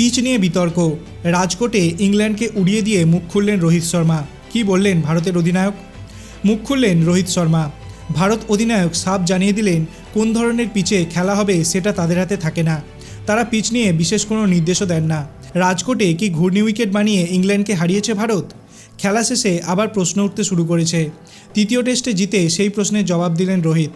Pitch নিয়ে বিতর্ক। রাজকোটে ইংল্যান্ডকে উড়িয়ে দিয়ে মুখ খুললেন রোহিত শর্মা। কি বললেন ভারতের অধিনায়ক? মুখ খুললেন রোহিত শর্মা। ভারত অধিনায়ক সাফ জানিয়ে দিলেন, কোন ধরনের পিচে খেলা হবে সেটা তাদের হাতে থাকে না। তারা পিচ নিয়ে বিশেষ কোনো নির্দেশও দেন না। রাজকোটে কি ঘূর্ণি উইকেট বানিয়ে ইংল্যান্ডকে হারিয়েছে ভারত? খেলা শেষে আবার প্রশ্ন উঠতে শুরু করেছে। তৃতীয় টেস্টে জিতে সেই প্রশ্নের জবাব দিলেন রোহিত।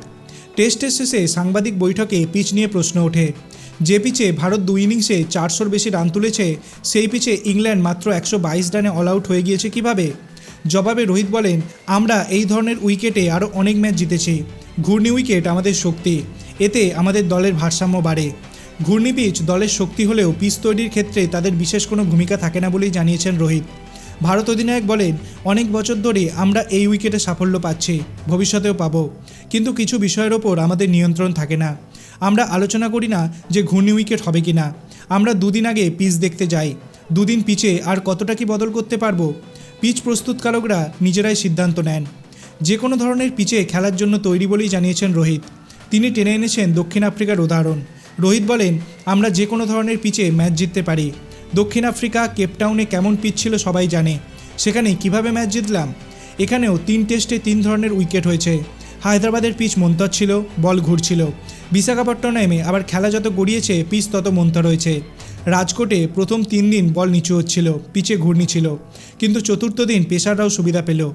টেস্টের শেষে সাংবাদিক বৈঠকে পিচ নিয়ে প্রশ্ন ওঠে। যে পিচে ভারত দুই ইনিংসে চারশোর বেশি রান তুলেছে, সেই পিচে ইংল্যান্ড মাত্র একশো বাইশ রানে অল আউট হয়ে গিয়েছে কীভাবে? জবাবে রোহিত বলেন, আমরা এই ধরনের উইকেটে আরও অনেক ম্যাচ জিতেছি। ঘূর্ণি উইকেট আমাদের শক্তি। এতে আমাদের দলের ভারসাম্য বাড়ে। ঘূর্ণি পিচ দলের শক্তি হলেও পিচ তৈরির ক্ষেত্রে তাদের বিশেষ কোনো ভূমিকা থাকে না বলেই জানিয়েছেন রোহিত। ভারত অধিনায়ক বলেন, অনেক বছর ধরে আমরা এই উইকেটে সাফল্য পাচ্ছি, ভবিষ্যতেও পাবো। কিন্তু কিছু বিষয়ের ওপর আমাদের নিয়ন্ত্রণ থাকে না। আমরা আলোচনা করি না যে ঘূর্ণি উইকেট হবে কি না। আমরা দুদিন আগে পিচ দেখতে যাই। দুদিন পিচে আর কতটা কি বদল করতে পারব? পিচ প্রস্তুতকারকরা নিজেরাই সিদ্ধান্ত নেন। যে কোনো ধরনের পিচে খেলার জন্য তৈরি বলেই জানিয়েছেন রোহিত। তিনি টেনে এনেছেন দক্ষিণ আফ্রিকার উদাহরণ। রোহিত বলেন, আমরা যে কোনো ধরনের পিচে ম্যাচ জিততে পারি। দক্ষিণ আফ্রিকা কেপটাউনে কেমন পিচ ছিল সবাই জানে। সেখানে কীভাবে ম্যাচ জিতলাম? এখানেও তিন টেস্টে তিন ধরনের উইকেট হয়েছে। হায়দ্রাবাদের পিচ মন্তর ছিল, বল ঘুরছিল। বিশাখাপট্টনমে আবার খেলা যত গড়িয়েছে, পিচ তত মন্তর হয়েছে রাজকোটে প্রথম তিন দিন বল নিচু হচ্ছিল, পিচে ঘূর্ণি ছিল। কিন্তু চতুর্থ দিন পেশাররাও সুবিধা পেল।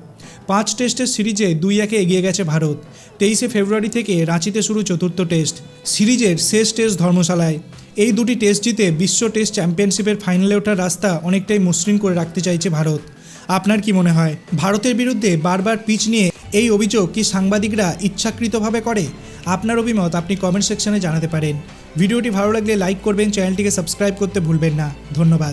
পাঁচ টেস্টের সিরিজে দুই একে এগিয়ে গেছে ভারত। তেইশে ফেব্রুয়ারি থেকে রাঁচিতে শুরু চতুর্থ টেস্ট, সিরিজের শেষ টেস্ট ধর্মশালায়। এই দুটি টেস্ট জিতে বিশ্ব টেস্ট চ্যাম্পিয়নশিপের ফাইনালে ওঠার রাস্তা অনেকটাই মসৃণ করে রাখতে চাইছে ভারত। আপনার কি মনে হয়? ভারতের বিরুদ্ধে বারবার পিচ নিয়ে এই অভিযোগ কি সাংবাদিকরা ইচ্ছাকৃতভাবে করে? আপনার অভিমত আপনি কমেন্ট সেকশনে জানাতে পারেন। ভিডিওটি ভালো লাগলে লাইক করবেন চ্যানেলটিকে সাবস্ক্রাইব করতে ভুলবেন না। ধন্যবাদ।